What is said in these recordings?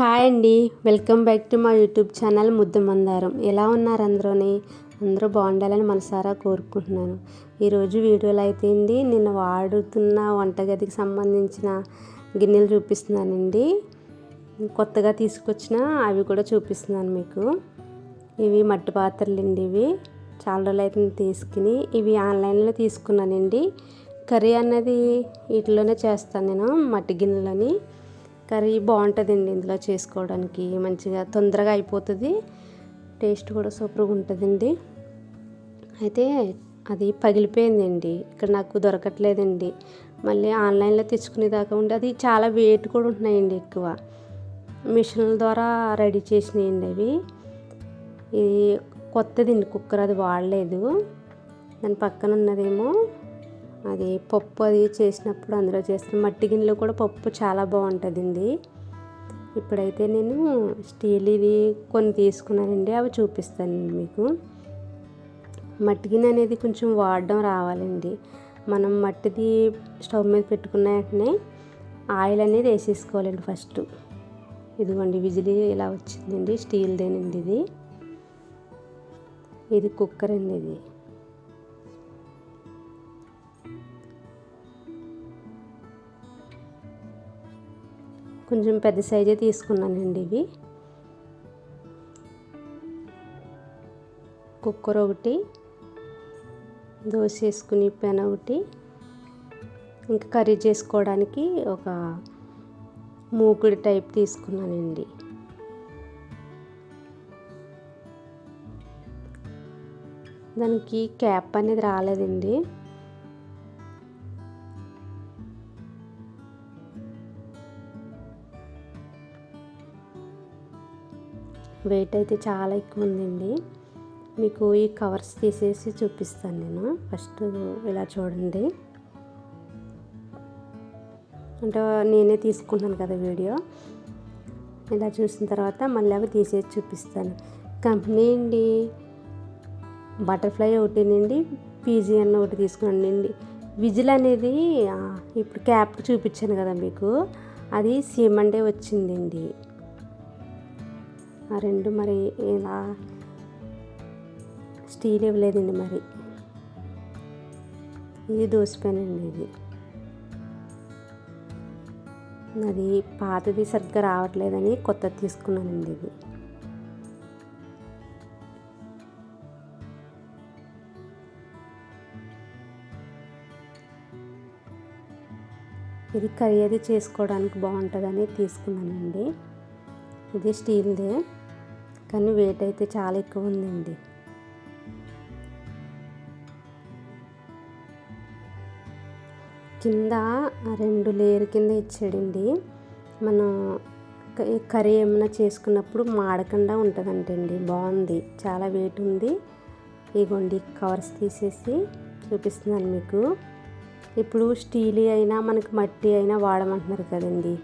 Hi అండి. Welcome back to మా YouTube channel ముద్దు మందారం. ఎలా ఉన్నారు అందరూని? అందరూ బాగుండాలని మనసారా కోరుకుంటున్నాను. ఈరోజు వీడియోలో అయితే అండి నేను వాడుతున్న వంటగదికి సంబంధించిన గిన్నెలు చూపిస్తున్నానండి. కొత్తగా తీసుకొచ్చిన అవి కూడా చూపిస్తున్నాను మీకు. ఇవి మట్టి పాత్రలు అండి ఇవి. చాలా రోజులు అయితే తీసుకుని ఇవి ఆన్లైన్లో తీసుకున్నానండి. కర్రీ అన్నది వీటిలోనే చేస్తాను నేను మట్టి గిన్నెలని. కర్రీ బాగుంటుందండి ఇందులో చేసుకోవడానికి. మంచిగా తొందరగా అయిపోతుంది. టేస్ట్ కూడా సూపర్గా ఉంటుందండి. అయితే అది పగిలిపోయిందండి. ఇక్కడ నాకు దొరకట్లేదండి. మళ్ళీ ఆన్లైన్లో తెచ్చుకునేదాకా ఉండి అది చాలా వెయిట్ కూడా ఉంటున్నాయండి ఎక్కువ. మిషన్ల ద్వారా రెడీ చేసినాయండి అవి. ఇది కొత్తదండి కుక్కర్ అది వాడలేదు. దాని పక్కన ఉన్నదేమో అది పప్పు అది చేసినప్పుడు అందులో చేస్తాను మట్టి గిన్నెలో కూడా పప్పు చాలా బాగుంటుందండి. ఇప్పుడైతే నేను స్టీల్ ఇవి కొన్ని తీసుకున్నానండి అవి చూపిస్తాను మీకు. మట్టి గిన్నె అనేది కొంచెం వాడడం రావాలండి. మనం మట్టిది స్టవ్ మీద పెట్టుకున్న వెంటనే ఆయిల్ అనేది వేసేసుకోవాలండి ఫస్ట్. ఇదిగోండి విజిలి ఇలా వచ్చిందండి స్టీల్దేనండి ఇది. ఇది కుక్కర్ అండి ఇది. కొంచెం పెద్ద సైజే తీసుకున్నానండి ఇవి. కుక్కర్ ఒకటి దోశ వేసుకుని పెన ఒకటి ఇంకా కర్రీ చేసుకోవడానికి ఒక మూకుడి టైప్ తీసుకున్నానండి. దానికి క్యాప్ అనేది రాలేదండి. వెయిట్ అయితే చాలా ఎక్కువ ఉందండి మీకు ఈ కవర్స్ తీసేసి చూపిస్తాను నేను. ఫస్ట్ ఇలా చూడండి. అంటే నేనే తీసుకున్నాను కదా వీడియో. ఇలా చూసిన తర్వాత మళ్ళీ అవి తీసేసి చూపిస్తాను. కంపెనీ అండి. బటర్ఫ్లై ఒకటినండి పీజీ అన్న ఒకటి తీసుకున్నానండి విజిల్ అనేది ఇప్పుడు క్యాప్ చూపించాను కదా మీకు. అది సిమండే వచ్చిందండి. ఆ రెండు మరి ఇలా స్టీల్ ఇవ్వలేదండి మరి. ఇది దోసిపోయానండి ఇది. అది పాతది సరిగ్గా రావట్లేదని కొత్తది తీసుకున్నానండి ఇది. ఇది కర్రీ అది చేసుకోవడానికి బాగుంటుందని తీసుకున్నానండి. ఇది స్టీల్దే. కానీ వెయిట్ అయితే చాలా ఎక్కువ ఉందండి. కింద రెండు లేయర్ కింద ఇచ్చాడండి. మనం కర్రీ ఏమైనా చేసుకున్నప్పుడు మాడకుండా ఉంటుందంటండి. బాగుంది. చాలా వెయిట్ ఉంది. ఇగోండి కవర్స్ తీసేసి చూపిస్తున్నాను మీకు. ఇప్పుడు స్టీల్ అయినా మనకి మట్టి అయినా వాడమంటున్నారు కదండి.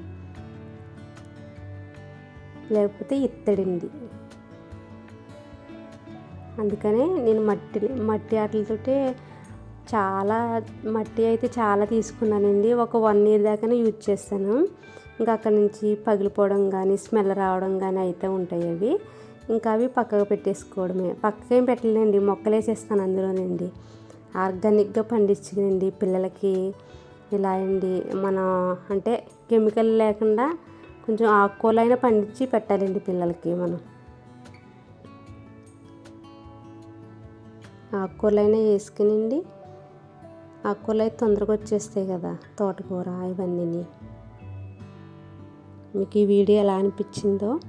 లేకపోతే ఇత్తడింది అందుకనే నేను మట్టి మట్టి ఆటలతోటే చాలా మట్టి అయితే చాలా తీసుకున్నానండి. ఒక వన్ ఇయర్ దాకానే యూజ్ చేస్తాను. ఇంకా అక్కడ నుంచి పగిలిపోవడం కానీ స్మెల్ రావడం కానీ అయితే ఉంటాయి అవి. ఇంకా అవి పక్కకు పెట్టేసుకోవడమే. పక్కకేం పెట్టలేండి మొక్కలు వేసేస్తాను అందులోనండి. ఆర్గానిక్గా పండించిందండి పిల్లలకి. ఇలా అండి మనం అంటే కెమికల్ లేకుండా కొంచెం ఆకుకూరలైనా పండించి పెట్టాలండి పిల్లలకి మనం. ఆకుకూరలైనా వేసుకునండి. ఆకుకూరలు అయితే తొందరగా వచ్చేస్తాయి కదా తోటకూర ఇవన్నీ మీకు ఈ వీడియో ఎలా అనిపించిందో